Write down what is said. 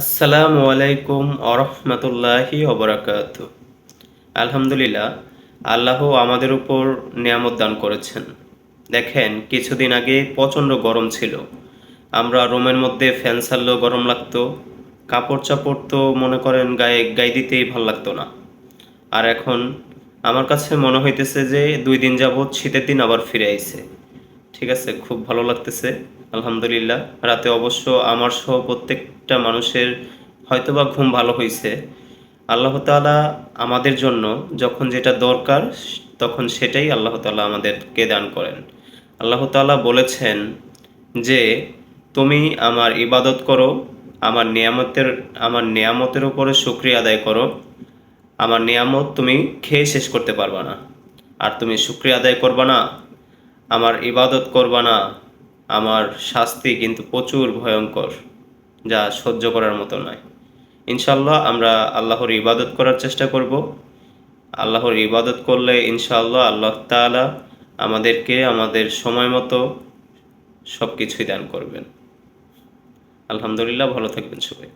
আসসালামু আলাইকুম আরহামতুল্লাহি অবরাকাত আলহামদুলিল্লাহ, আল্লাহ আমাদের উপর নিয়ামত দান করেছেন। দেখেন, কিছুদিন আগে প্রচণ্ড গরম ছিল। আমরা রুমের মধ্যে ফ্যান ছাড়লেও গরম লাগতো কাপড় চাপড় তো মনে করেন গায়ে গায়ে দিতেই ভালো লাগতো না। আর এখন আমার কাছে মনে হইতেছে যে দুই দিন যাবৎ শীতের দিন আবার ফিরে আইছে। ঠিক আছে, খুব ভালো লাগতেছে, আলহামদুলিল্লাহ। রাতে অবশ্য আমার সহ প্রত্যেকটা মানুষের হয়তোবা ঘুম ভালো হয়েছে আল্লাহ তাআলা আমাদের জন্য যখন যেটা দরকার, তখন সেটাই আল্লাহ তাআলা আমাদেরকে দান করেন। আল্লাহ তাআলা বলেছেন যে, তুমি আমার ইবাদত করো, আমার নিয়ামতের আমার নিয়ামতের উপরে শুক্রিয়া আদায় করো। আমার নিয়ামত তুমি খেয়ে শেষ করতে পারবা না। আর তুমি শুক্রিয়া আদায় করবা না আমার ইবাদত করবা না, আমার শাস্তি কিন্তু প্রচুর ভয়ঙ্কর, যা সহ্য করার মতো নয়। ইনশাল্লাহ আমরা আল্লাহর ইবাদত করার চেষ্টা করব। আল্লাহর ইবাদত করলে ইনশাআল্লাহ আল্লাহ তাআলা আমাদেরকে আমাদের সময় মতো সব কিছুই দান করবেন। আলহামদুলিল্লাহ, ভালো থাকবেন সবাই।